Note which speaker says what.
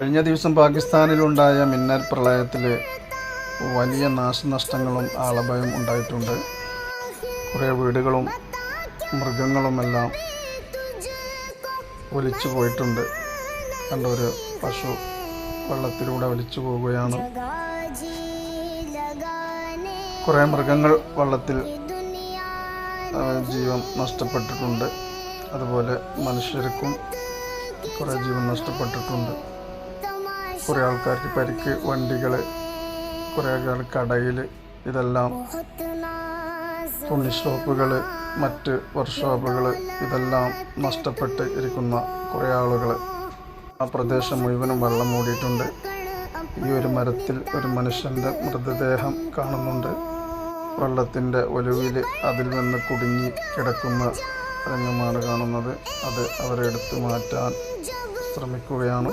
Speaker 1: കഴിഞ്ഞ ദിവസം പാകിസ്ഥാനിലുണ്ടായ മിന്നൽ പ്രളയത്തിൽ വലിയ നാശനഷ്ടങ്ങളും ആളഭയം ഉണ്ടായിട്ടുണ്ട്. കുറേ വീടുകളും മൃഗങ്ങളുമെല്ലാം ഒലിച്ചു പോയിട്ടുണ്ട്. കണ്ട ഒരു പശു വെള്ളത്തിലൂടെ ഒലിച്ചു പോവുകയാണ്. കുറേ മൃഗങ്ങൾ വെള്ളത്തിൽ ജീവൻ നഷ്ടപ്പെട്ടിട്ടുണ്ട്. അതുപോലെ മനുഷ്യർക്കും കുറേ ജീവൻ നഷ്ടപ്പെട്ടിട്ടുണ്ട്. കുറേ ആൾക്കാർക്ക് പരിക്ക് വണ്ടികൾ കുറേ ആൾക്കാർ കടയിൽ ഇതെല്ലാം തുണി ഷോപ്പുകൾ മറ്റ് വർക്ക്ഷോപ്പുകൾ ഇതെല്ലാം നഷ്ടപ്പെട്ട് ഇരിക്കുന്ന കുറേ ആളുകൾ. ആ പ്രദേശം മുഴുവനും വെള്ളം മൂടിയിട്ടുണ്ട്. ഈ ഒരു മരത്തിൽ ഒരു മനുഷ്യന്റെ മൃതദേഹം കാണുന്നുണ്ട്. വെള്ളത്തിന്റെ ഒലുവിൽ അതിൽ നിന്ന് കുടുങ്ങി കിടക്കുന്ന രംഗമാണ് കാണുന്നത്. അത് അവരെടുത്ത് മാറ്റാൻ ശ്രമിക്കുകയാണ്.